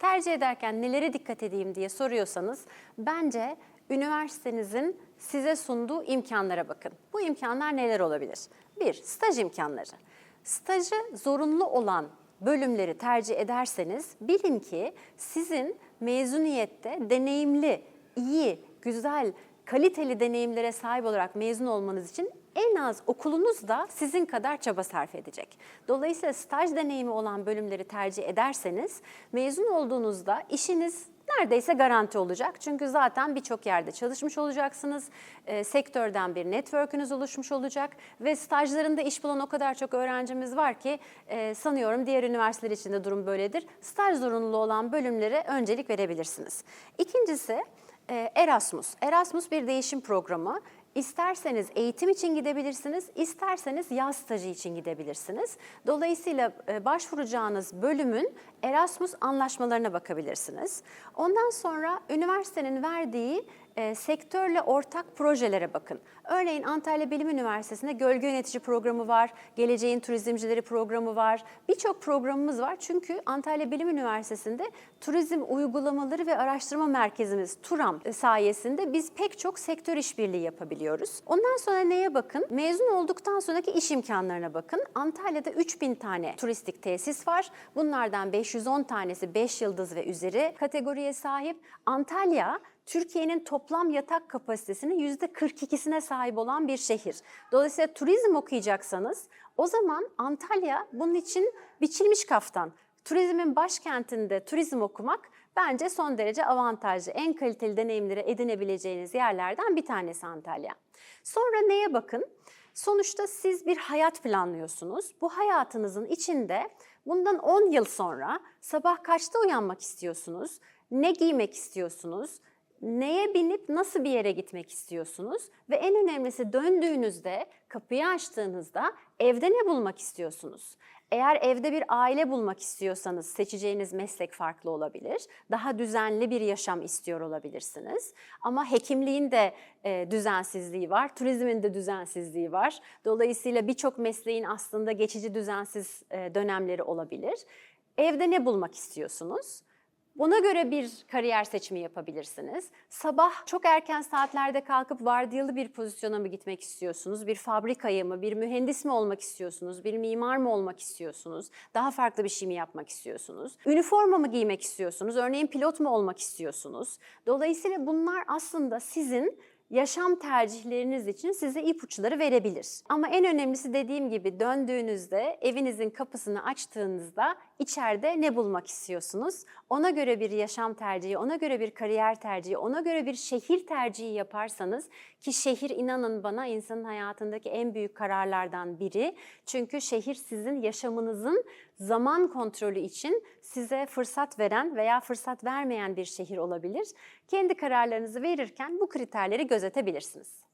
Tercih ederken nelere dikkat edeyim diye soruyorsanız bence üniversitenizin size sunduğu imkanlara bakın. Bu imkanlar neler olabilir? Bir, staj imkanları. Stajı zorunlu olan bölümleri tercih ederseniz bilin ki sizin mezuniyette deneyimli, iyi, güzel, kaliteli deneyimlere sahip olarak mezun olmanız için en az okulunuz da sizin kadar çaba sarf edecek. Dolayısıyla staj deneyimi olan bölümleri tercih ederseniz mezun olduğunuzda işiniz neredeyse garanti olacak. Çünkü zaten birçok yerde çalışmış olacaksınız. E, sektörden bir network'ünüz oluşmuş olacak ve stajlarında iş bulan o kadar çok öğrencimiz var ki e, sanıyorum diğer üniversiteler için de durum böyledir. Staj zorunluluğu olan bölümlere öncelik verebilirsiniz. İkincisi Erasmus. Erasmus bir değişim programı. İsterseniz eğitim için gidebilirsiniz, isterseniz yaz stajı için gidebilirsiniz. Dolayısıyla e, başvuracağınız bölümün Erasmus anlaşmalarına bakabilirsiniz. Ondan sonra üniversitenin verdiği e, sektörle ortak projelere bakın. Örneğin Antalya Bilim Üniversitesi'nde Gölge Yönetici Programı var, Geleceğin Turizmcileri Programı var. Birçok programımız var çünkü Antalya Bilim Üniversitesi'nde Turizm Uygulamaları ve Araştırma Merkezimiz TURAM sayesinde biz pek çok sektör işbirliği yapabiliyoruz. Ondan sonra neye bakın? Mezun olduktan sonraki iş imkanlarına bakın. Antalya'da 3000 tane turistik tesis var. Bunlardan 510 tanesi 5 yıldız ve üzeri kategoriye sahip. Antalya Türkiye'nin toplam yatak kapasitesinin %42'sine sahip olan bir şehir. Dolayısıyla turizm okuyacaksanız o zaman Antalya bunun için biçilmiş kaftan. Turizmin başkentinde turizm okumak bence son derece avantajlı. En kaliteli deneyimleri edinebileceğiniz yerlerden bir tanesi Antalya. Sonra neye bakın? Sonuçta siz bir hayat planlıyorsunuz. Bu hayatınızın içinde bundan 10 yıl sonra sabah kaçta uyanmak istiyorsunuz? Ne giymek istiyorsunuz? Neye binip nasıl bir yere gitmek istiyorsunuz ve en önemlisi döndüğünüzde kapıyı açtığınızda evde ne bulmak istiyorsunuz? Eğer evde bir aile bulmak istiyorsanız seçeceğiniz meslek farklı olabilir. Daha düzenli bir yaşam istiyor olabilirsiniz. Ama hekimliğin de e, düzensizliği var, turizmin de düzensizliği var. Dolayısıyla birçok mesleğin aslında geçici düzensiz e, dönemleri olabilir. Evde ne bulmak istiyorsunuz? Buna göre bir kariyer seçimi yapabilirsiniz. Sabah çok erken saatlerde kalkıp vardiyalı bir pozisyona mı gitmek istiyorsunuz? Bir fabrikaya mı, bir mühendis mi olmak istiyorsunuz? Bir mimar mı olmak istiyorsunuz? Daha farklı bir şey mi yapmak istiyorsunuz? Üniforma mı giymek istiyorsunuz? Örneğin pilot mu olmak istiyorsunuz? Dolayısıyla bunlar aslında sizin yaşam tercihleriniz için size ipuçları verebilir. Ama en önemlisi dediğim gibi döndüğünüzde evinizin kapısını açtığınızda içeride ne bulmak istiyorsunuz? Ona göre bir yaşam tercihi, ona göre bir kariyer tercihi, ona göre bir şehir tercihi yaparsanız ki şehir inanın bana insanın hayatındaki en büyük kararlardan biri. Çünkü şehir sizin yaşamınızın zaman kontrolü için size fırsat veren veya fırsat vermeyen bir şehir olabilir. Kendi kararlarınızı verirken bu kriterleri gözetebilirsiniz.